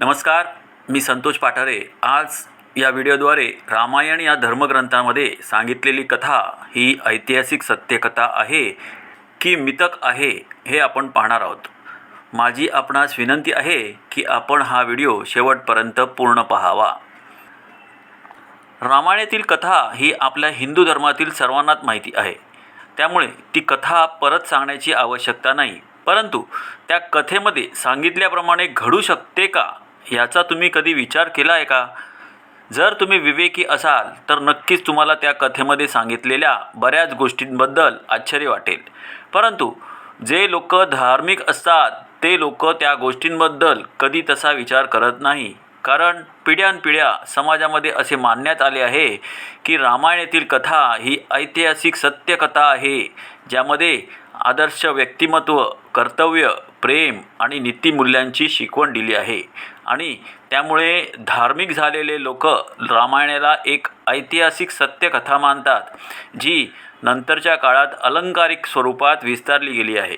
नमस्कार मी संतोष पाठारे. आज या व्हिडिओद्वारे रामायण या धर्मग्रंथामध्ये सांगितलेली कथा ही ऐतिहासिक सत्यकथा आहे की मितक आहे हे आपण पाहणार आहोत. माझी आपणास विनंती आहे की आपण हा व्हिडिओ शेवटपर्यंत पूर्ण पाहावा. रामायणातील कथा ही आपल्या हिंदू धर्मातील सर्वांनाच माहिती आहे. त्यामुळे ती कथा परत सांगण्याची आवश्यकता नाही. परंतु त्या कथेमध्ये सांगितल्याप्रमाणे घडू शकते का? याचा तुम्ही कधी विचार केला आहे का? जर तुम्ही विवेकी असाल तर नक्कीच तुम्हाला त्या कथेमध्ये सांगितलेल्या बऱ्याच गोष्टींबद्दल आश्चर्य वाटेल. परंतु जे लोक धार्मिक असतात ते लोक त्या गोष्टींबद्दल कधी तसा विचार करत नाही. कारण पिढ्यानपिढ्या समाजामध्ये असे मानण्यात आले आहे की रामायणातील कथा ही ऐतिहासिक सत्यकथा आहे ज्यामध्ये आदर्श व्यक्तिमत्व कर्तव्य प्रेम आणि नीतिमूल्यांची शिकवण दिली आहे. आणि त्यामुळे धार्मिक झालेले लोक रामायणाला एक ऐतिहासिक सत्यकथा मानतात जी नंतरच्या काळात अलंकारिक स्वरूपात विस्तारली गेली आहे.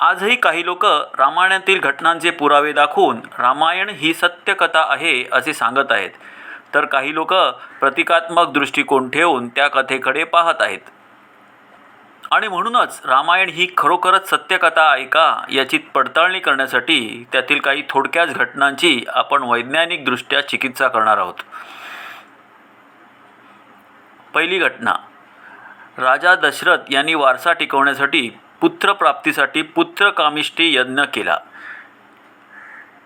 आजही काही लोक रामायणातील घटनांचे पुरावे दाखवून रामायण ही सत्यकथा आहे असे सांगत आहेत. तर काही लोक प्रतिकात्मक दृष्टिकोन ठेवून त्या कथेकडे पाहत आहेत. आणि म्हणूनच रामायण ही खरोखरच सत्यकथा आहे का याची पडताळणी करण्यासाठी त्यातील काही थोडक्याच घटनांची आपण वैज्ञानिकदृष्ट्या चिकित्सा करणार आहोत. पहिली घटना राजा दशरथ यांनी वारसा टिकवण्यासाठी पुत्रप्राप्तीसाठी पुत्रकामिष्टी यज्ञ केला.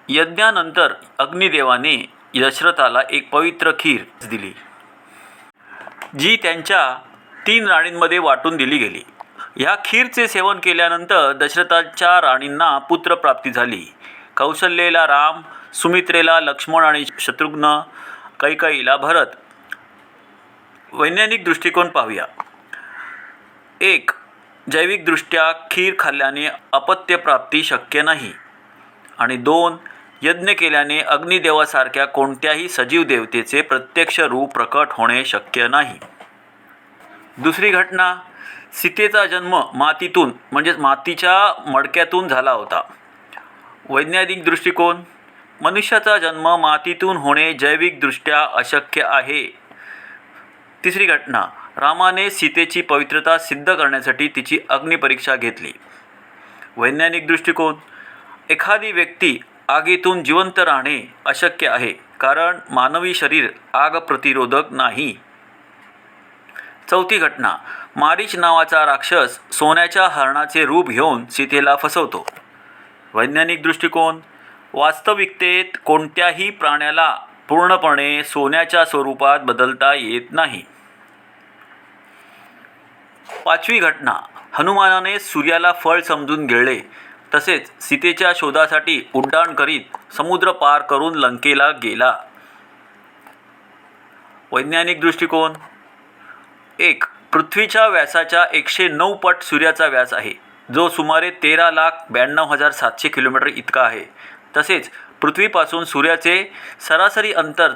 यज्ञानंतर अग्निदेवाने दशरथाला एक पवित्र खीर दिली. जी त्यांच्या तीन राणींमध्ये वाटून दिली गेली. ह्या खीरचे सेवन केल्यानंतर दशरथाच्या राणींना पुत्रप्राप्ती झाली. कौशल्येला राम सुमित्रेला लक्ष्मण आणि शत्रुघ्न कैकईला भरत. वैज्ञानिक दृष्टिकोन पाहूया. एक जैविकदृष्ट्या खीर खाल्ल्याने अपत्यप्राप्ती शक्य नाही. आणि दोन यज्ञ केल्याने अग्निदेवासारख्या कोणत्याही सजीव देवतेचे प्रत्यक्ष रूप प्रकट होणे शक्य नाही. दुसरी घटना सीतेचा जन्म मातीतून म्हणजेच मातीच्या मडक्यातून झाला होता. वैज्ञानिक दृष्टिकोन मनुष्याचा जन्म मातीतून होणे जैविकदृष्ट्या अशक्य आहे. तिसरी घटना रामाने सीतेची पवित्रता सिद्ध करण्यासाठी तिची अग्निपरीक्षा घेतली. वैज्ञानिक दृष्टिकोन एखादी व्यक्ती आगीतून जिवंत राहणे अशक्य आहे कारण मानवी शरीर आग प्रतिरोधक नाही. चौथी घटना. मारीच नावाचा राक्षस सोन्याच्या हरणाचे रूप घेऊन सीतेला फसवतो. वैज्ञानिक दृष्टिकोन वास्तविकतेत कोणत्याही प्राण्याला पूर्णपणे सोन्याच्या स्वरूपात बदलता येत नाही. पाचवी घटना. हनुमानाने सूर्याला फळ समजून गिळले तसेच सीतेच्या शोधासाठी उड्डाण करीत समुद्र पार करून लंकेला गेला. वैज्ञानिक दृष्टिकोन एक पृथ्वीच्या व्यासाच्या एकशे नऊ पट सूर्याचा व्यास आहे जो सुमारे तेरा लाख ब्याण्णव हजार सातशे किलोमीटर इतका आहे. तसेच पृथ्वीपासून सूर्याचे सरासरी अंतर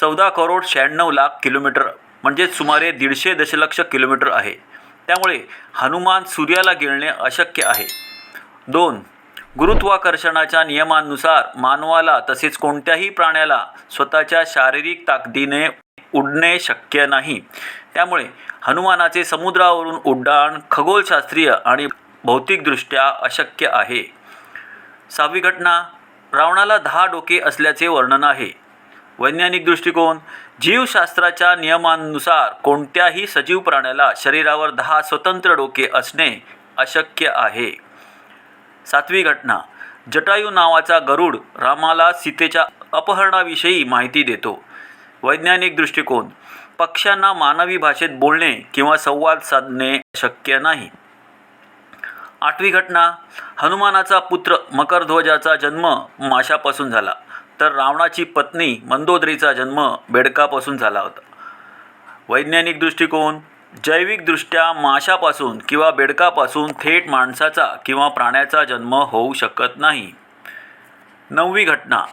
चौदा करोड शहाण्णव लाख किलोमीटर म्हणजेच सुमारे दीडशे दशलक्ष किलोमीटर आहे. त्यामुळे हनुमान सूर्याला गिळणे अशक्य आहे. दोन गुरुत्वाकर्षणाच्या नियमांनुसार मानवाला तसेच कोणत्याही प्राण्याला स्वतःच्या शारीरिक ताकदीने उडणे शक्य नाही. त्यामुळे हनुमानाचे समुद्रावरून उड्डाण खगोलशास्त्रीय आणि भौतिकदृष्ट्या अशक्य आहे. सहावी घटना रावणाला दहा डोके असल्याचे वर्णन आहे. वैज्ञानिक दृष्टिकोन जीवशास्त्राच्या नियमांनुसार कोणत्याही सजीव प्राण्याला शरीरावर दहा स्वतंत्र डोके असणे अशक्य आहे. सातवी घटना जटायू नावाचा गरुड रामाला सीतेच्या अपहरणाविषयी माहिती देतो. वैज्ञानिक दृष्टिकोन पक्ष्यांना मानवी भाषेत बोलणे किंवा संवाद साधणे शक्य नाही. आठवी घटना हनुमानाचा पुत्र मकरध्वजाचा जन्म माशापासून झाला तर रावणाची पत्नी मंदोदरीचा जन्म बेडकापासून झाला होता. वैज्ञानिक दृष्टिकोन जैविकदृष्ट्या माशापासून किंवा बेडकापासून थेट माणसाचा किंवा प्राण्याचा जन्म होऊ शकत नाही. नववी घटना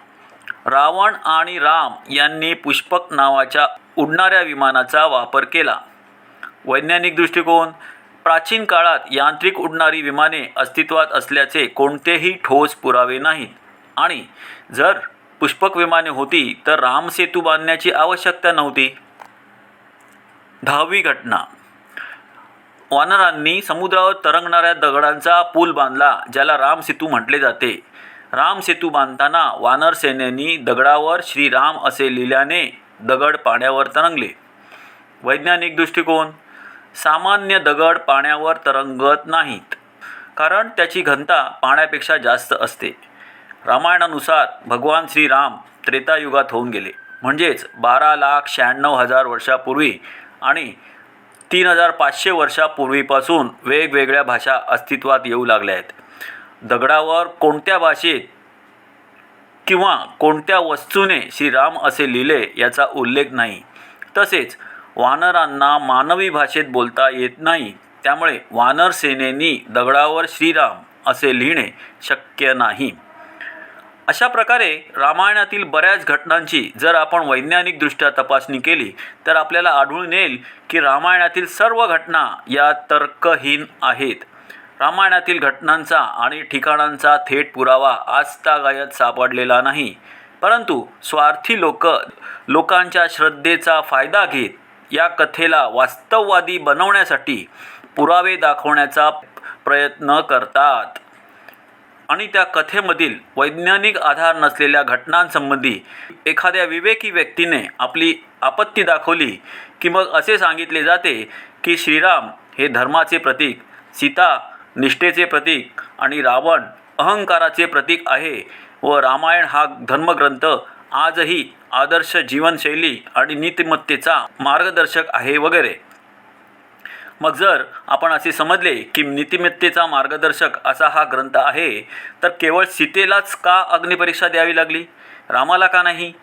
रावण आणि राम यांनी पुष्पक नावाच्या उडणाऱ्या विमानाचा वापर केला. वैज्ञानिक दृष्टिकोन प्राचीन काळात यांत्रिक उडणारी विमाने अस्तित्वात असल्याचे कोणतेही ठोस पुरावे नाहीत. आणि जर पुष्पक विमाने होती तर रामसेतू बांधण्याची आवश्यकता नव्हती. दहावी घटना. वानरांनी समुद्रावर तरंगणाऱ्या दगडांचा पूल बांधला ज्याला रामसेतू म्हटले जाते. रामसेतू बांधताना वानर सेनेनी दगडावर श्रीराम असे लिहिल्याने दगड पाण्यावर तरंगले. वैज्ञानिक दृष्टिकोन सामान्य दगड पाण्यावर तरंगत नाहीत कारण त्याची घनता पाण्यापेक्षा जास्त असते. रामायणानुसार भगवान श्रीराम त्रेतायुगात होऊन गेले म्हणजेच बारा लाख शहाण्णव हजार वर्षापूर्वी आणि तीन हजार पाचशे वर्षापूर्वीपासून वेगवेगळ्या भाषा अस्तित्वात येऊ लागल्या आहेत. दगडावर कोणत्या भाषेत किंवा कोणत्या वस्तूने श्रीराम असे लिहिले याचा उल्लेख नाही. तसेच वानरांना मानवी भाषेत बोलता येत नाही. त्यामुळे वानर सेनेनी दगडावर श्रीराम असे लिहिणे शक्य नाही. अशा प्रकारे रामायणातील बऱ्याच घटनांची जर आपण वैज्ञानिकदृष्ट्या तपासणी केली तर आपल्याला आढळून येईल की रामायणातील सर्व घटना या तर्कहीन आहेत. रामायणातील घटनांचा आणि ठिकाणांचा थेट पुरावा आजतागायत सापडलेला नाही. परंतु स्वार्थी लोक लोकांच्या श्रद्धेचा फायदा घेत या कथेला वास्तववादी बनवण्यासाठी पुरावे दाखवण्याचा प्रयत्न करतात. आणि त्या कथेमधील वैज्ञानिक आधार नसलेल्या घटनांसंबंधी एखाद्या विवेकी व्यक्तीने आपली आपत्ती दाखवली की मग असे सांगितले जाते की श्रीराम हे धर्माचे प्रतीक सीता निष्ठेचे प्रतीक आणि रावण अहंकाराचे प्रतीक आहे व रामायण हा धर्मग्रंथ आजही आदर्श जीवनशैली आणि नीतिमत्तेचा मार्गदर्शक आहे वगैरे. मग जर आपण असे समजले की नीतिमत्तेचा मार्गदर्शक असा हा ग्रंथ आहे तर केवळ सीतेलाच का अग्निपरीक्षा द्यावी लागली? रामाला का नाही?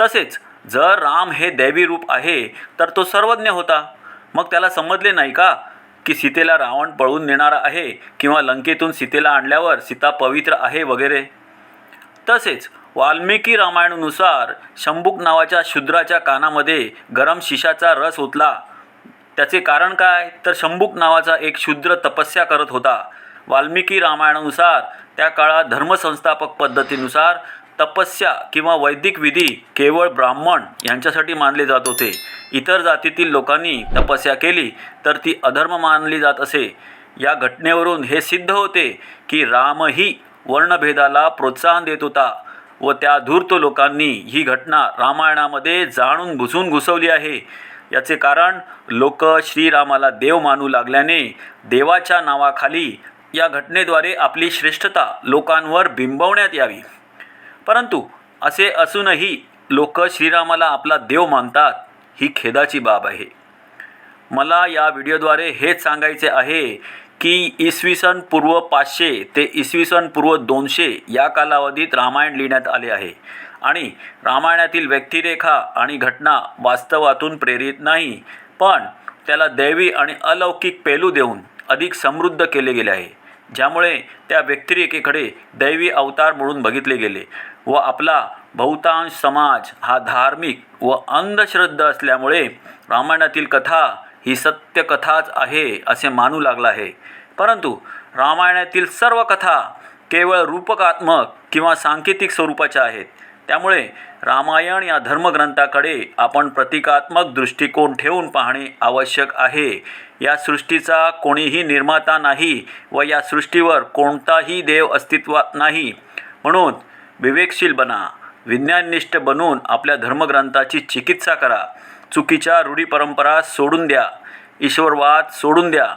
तसेच जर राम हे दैवी रूप आहे तर तो सर्वज्ञ होता. मग त्याला समजले नाही का? की सीतेला रावण पळवून नेणारा आहे किंवा लंकेतून सीतेला आणल्यावर सीता पवित्र आहे वगैरे? तसेच वाल्मिकी रामायणानुसार शंभूक नावाच्या शूद्राच्या कानामध्ये गरम शिशाचा रस ओतला. त्याचे कारण काय? तर शंभूक नावाचा एक शूद्र तपस्या करत होता. वाल्मिकी रामायणानुसार त्या काळात धर्मसंस्थापक पद्धतीनुसार तपस्या किंवा वैदिक विधी केवळ ब्राह्मण यांच्यासाठी मानले जात होते. इतर जातीतील लोकांनी तपस्या केली तर ती अधर्म मानली जात असे. या घटनेवरून हे सिद्ध होते की रामही वर्णभेदाला प्रोत्साहन देत होता व त्या धूर्त लोकांनी ही घटना रामायणामध्ये जाणून घुसून घुसवली आहे. याचे कारण लोक श्रीरामाला देव मानू लागल्याने देवाच्या नावाखाली या घटनेद्वारे आपली श्रेष्ठता लोकांवर बिंबवण्यात यावी. परंतु असे असूनही लोक श्रीरामाला आपला देव मानतात. ही खेदाची बाब आहे. मला या व्हिडिओद्वारे हेच सांगायचे आहे की इसवी सन पूर्व पाचशे ते इसवी सन पूर्व दोनशे या कालावधीत रामायण लिहिण्यात आले आहे. आणि रामायणातील व्यक्तिरेखा आणि घटना वास्तवातून प्रेरित नाही पण त्याला दैवी आणि अलौकिक पेलू देऊन अधिक समृद्ध केले गेले आहे. ज्यामुळे त्या व्यक्तिरेखेकडे दैवी अवतार म्हणून बघितले गेले व आपला बहुतांश समाज हा धार्मिक व अंधश्रद्धा असल्यामुळे रामायणातील कथा ही सत्य कथाच आहे असे मानू लागला आहे. परंतु रामायणातील सर्व कथा केवळ रूपकात्मक किंवा सांकेतिक स्वरूपाच्या आहेत. त्यामुळे रामायण या धर्मग्रंथाकडे आपण प्रतिकात्मक दृष्टिकोन ठेवून पाहणे आवश्यक आहे. या सृष्टीचा कोणीही निर्माता नाही व या सृष्टीवर कोणताही देव अस्तित्वात नाही. म्हणून विवेकशील बना. विज्ञाननिष्ठ बनून आपल्या धर्मग्रंथाची चिकित्सा करा. चुकीच्या रूढी परंपरा सोडून द्या. ईश्वरवाद सोडून द्या.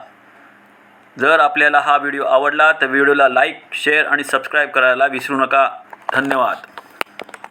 जर आपल्याला हा व्हिडिओ आवडला तर व्हिडिओला लाईक शेअर आणि सबस्क्राईब करायला विसरू नका. धन्यवाद.